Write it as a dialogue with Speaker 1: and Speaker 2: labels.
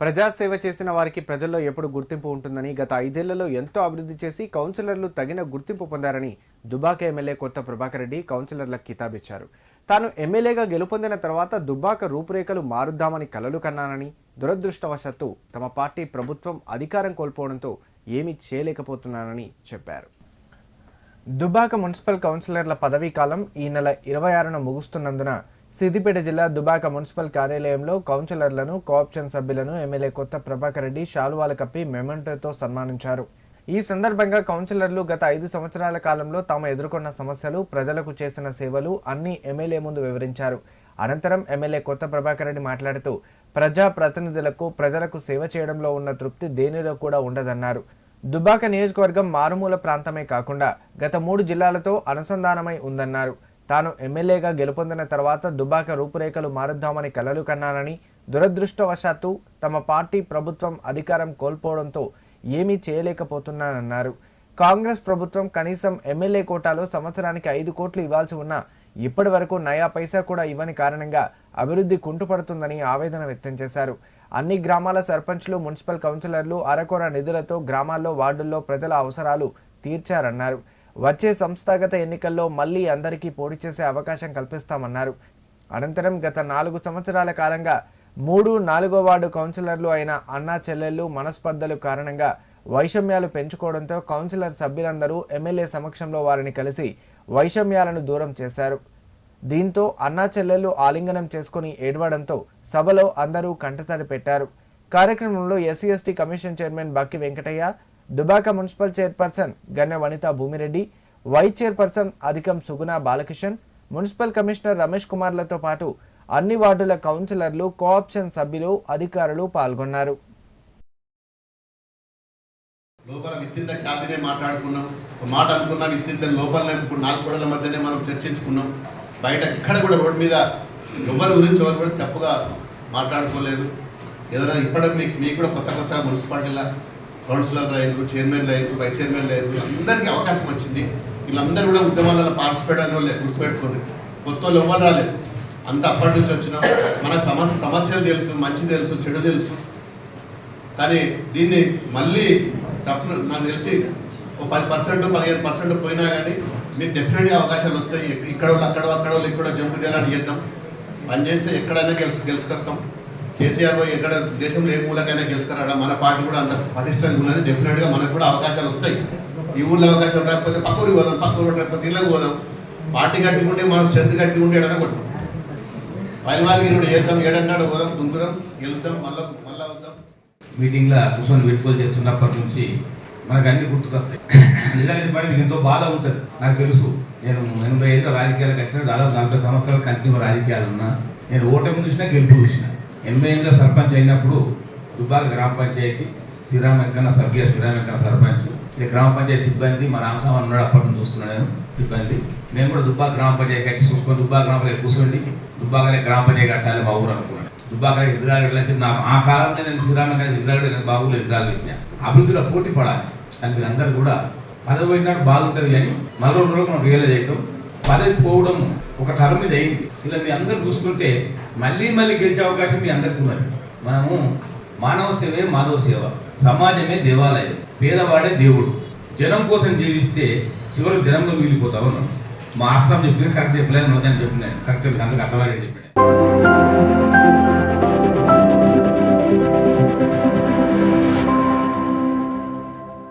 Speaker 1: ప్రజాసేవ చేసిన వారికి ప్రజల్లో ఎప్పుడు గుర్తింపు ఉంటుందని గత ఐదేళ్ళలో ఎంతో అభివృద్ధి చేసి కౌన్సిలర్లు తగిన గుర్తింపు పొందారని దుబాక ఎమ్మెల్యే కొత్త ప్రభాకర్ రెడ్డి కౌన్సిలర్లకు కితాబిచ్చారు. తాను ఎమ్మెల్యేగా గెలుపొందిన తర్వాత దుబ్బాక రూపురేఖలు మారుద్దామని కలలు కన్నానని దురదృష్టవశాత్తు తమ పార్టీ ప్రభుత్వం అధికారం కోల్పోవడంతో ఏమీ చేయలేకపోతున్నానని చెప్పారు. దుబాక మున్సిపల్ కౌన్సిలర్ల పదవీ కాలం ఈ నెల ఇరవై ఆరున ముగుస్తున్నందున సిద్దిపేట జిల్లా దుబాక మున్సిపల్ కార్యాలయంలో కౌన్సిలర్లను కోఆప్షన్ సభ్యులను ఎమ్మెల్యే కొత్త ప్రభాకర్ రెడ్డి శాలువాలు కప్పి మెమెంటోతో సన్మానించారు. ఈ సందర్భంగా కౌన్సిలర్లు గత ఐదు సంవత్సరాల కాలంలో తాము ఎదుర్కొన్న సమస్యలు ప్రజలకు చేసిన సేవలు అన్ని ఎమ్మెల్యే ముందు వివరించారు. అనంతరం ఎమ్మెల్యే కొత్త ప్రభాకర్ రెడ్డి మాట్లాడుతూ ప్రజా ప్రతినిధులకు ప్రజలకు సేవ చేయడంలో ఉన్న తృప్తి దేనిలో కూడా ఉండదన్నారు. దుబాక నియోజకవర్గం మారుమూల ప్రాంతమే కాకుండా గత మూడు జిల్లాలతో అనుసంధానమై ఉందన్నారు. తాను ఎమ్మెల్యేగా గెలుపొందిన తర్వాత దుబాక రూపురేఖలు మారుద్దామని కలలు కన్నానని దురదృష్టవశాత్తు తమ పార్టీ ప్రభుత్వం అధికారం కోల్పోవడంతో ఏమీ చేయలేకపోతున్నానన్నారు. కాంగ్రెస్ ప్రభుత్వం కనీసం ఎమ్మెల్యే కోటాలో సంవత్సరానికి ఐదు కోట్లు ఇవ్వాల్సి ఉన్నా ఇప్పటి వరకు నయా పైసా కూడా ఇవ్వని కారణంగా అభివృద్ధి కుంటుపడుతుందని ఆవేదన వ్యక్తం చేశారు. అన్ని గ్రామాల సర్పంచ్లు మున్సిపల్ కౌన్సిలర్లు అరకొర నిధులతో గ్రామాల్లో వార్డుల్లో ప్రజల అవసరాలు తీర్చారన్నారు. వచ్చే సంస్థాగత ఎన్నికల్లో మళ్ళీ అందరికీ పోటీ చేసే అవకాశం కల్పిస్తామన్నారు. అనంతరం గత నాలుగు సంవత్సరాల కాలంగా మూడు నాలుగో వార్డు కౌన్సిలర్లు అయిన అన్నా చెల్లెళ్ళు మనస్పర్ధలు కారణంగా వైషమ్యాలు పెంచుకోవడంతో కౌన్సిలర్ సభ్యులందరూ ఎమ్మెల్యే సమక్షంలో వారిని కలిసి వైషమ్యాలను దూరం చేశారు. దీంతో అన్నా చెల్లెళ్ళు ఆలింగనం చేసుకుని ఏడవడంతో సభలో అందరూ కంటతడి పెట్టారు. కార్యక్రమంలో SC ST commission chairman Bakki Venkataiah Dubaka municipal chairperson Ganne Vanitha Bhumireddy vice chairperson Adhikam Suguna Balakishan municipal commissioner Ramesh కుమార్లతో పాటు అన్ని వార్డుల కౌన్సిలర్లు కోఆప్షన్ సభ్యులు అధికారులు పాల్గొన్నారు.
Speaker 2: లోపల విత్తింత క్యాబినే మాట్లాడుకున్నాం. ఒక మాట అనుకున్నాం విత్తింత లోపలనే నాలుగు గోడల మధ్యనే మనం చర్చించుకున్నాం. బయట ఎక్కడ కూడా రోడ్డు మీద ఎవరి గురించి ఎవరు కూడా తప్పుగా మాట్లాడుకోలేదు. ఏదైనా ఇప్పటికి మీకు మీకు కూడా కొత్త కొత్త మున్సిపాలిటీల కౌన్సిలర్లు అయ్యారు చైర్మన్లు అయ్యారు వైస్ చైర్మన్లు అయ్యారు అందరికీ అవకాశం వచ్చింది. వీళ్ళందరూ కూడా ఉద్యమాలలో పార్టిసిపేట్ అని వాళ్ళు గుర్తుపెట్టుకోండి. కొత్త వాళ్ళు ఎవరు రాలేదు. అంత అప్పటి నుంచి వచ్చినాం. మనకు సమస్య సమస్యలు తెలుసు మంచి తెలుసు చెడు తెలుసు. కానీ దీన్ని మళ్ళీ తప్పు నాకు తెలిసి ఓ పది పర్సెంట్ పదిహేను పర్సెంట్ పోయినా కానీ మీకు డెఫినెట్గా అవకాశాలు వస్తాయి. ఇక్కడ వాళ్ళు అక్కడ అక్కడ వాళ్ళు ఇక్కడ జంపు చేయాలని చేద్దాం పని చేస్తే ఎక్కడైనా గెలుసు గెలుచుకొస్తాం కేసీఆర్ పోయి ఎక్కడ దేశంలో ఏ మూలకైనా గెలుచుకురాడా మన పార్టీ కూడా అంత పటిష్టంగా ఉన్నది. డెఫినెట్గా మనకు కూడా అవకాశాలు వస్తాయి. ఈ ఊళ్ళో అవకాశం రాకపోతే పక్క ఊరికి పోదాం పక్క ఊరు రాకపోతే ఇళ్ళకి పోదాం. పార్టీ కట్టి ఉంటే మనం స్ట్రెంత్ కట్టి ఉంటే ఎడన కొడతాం. పైలవానికి కూడా చేద్దాం ఏడన్నాడు పోదాం దుంకుదాం గెలుద్దాం మళ్ళా మళ్ళా వద్దాం.
Speaker 3: మీటింగ్లో కూర్చొని వీడ్కోలు చేస్తున్నప్పటి నుంచి మనకు అన్ని గుర్తుకొస్తాయి. నిజానికి చెప్పండి మీకు ఎంతో బాధ ఉంటుంది. నాకు తెలుసు. నేను ఎనభై ఐదు రాజకీయాలకు వచ్చిన దాదాపు నలభై సంవత్సరాలు కంటిన్యూ రాజకీయాలు ఉన్నా. నేను ఓటమి చూసినా గెలుపు చూసినా. ఎనభై సర్పంచ్ అయినప్పుడు దుబ్బాక గ్రామ పంచాయతీ శ్రీరామ్ వెంకన్న సభ్య శ్రీరామ్ వెంకన్న సర్పంచ్. ఇది గ్రామ పంచాయతీ సిబ్బంది మా రామస్వామి ఉన్నాడు అప్పటి నుంచి చూస్తున్నాను నేను సిబ్బంది. మేము కూడా దుబ్బాక గ్రామ పంచాయతీ కట్టి చూసుకొని దుబ్బాక గ్రామ పంచాయతీ కూర్చోండి దుబ్బాకలే గ్రామ పంచాయతీ కట్టాలి మా ఊరు అనుకున్నాను. దుబ్బాకలే ఎదురాలు వెళ్ళని చెప్పి నా ఆ కాలంలో నేను శ్రీరామ వెంకన్న ఎదురాలు నేను బాబులు ఎదురాలు చెప్పిన. అభివృద్ధిలో పోటీ పడాలి. కానీ మీరందరూ కూడా పదవి పోయినాడు బాగుంటుంది కానీ మరో రోజులు మనం రియలైజ్ అవుతాం. పదవి పోవడం ఒక టర్మ్ ఇది అయింది. ఇలా మీ అందరు చూసుకుంటే మళ్ళీ మళ్ళీ గెలిచే అవకాశం మీ అందరికీ ఉన్నది. మనము మానవ సేవే మానవ సేవ. సమాజమే దేవాలయం. పేదవాడే దేవుడు. జనం కోసం జీవిస్తే చివరికి జనంలో మిగిలిపోతావు మా ఆశ్రమం చెప్పిన కరెక్ట్ చెప్పలేదు మొదలు చెప్పిన కరెక్ట్ మీకు అందరికి అర్థమయ్యేది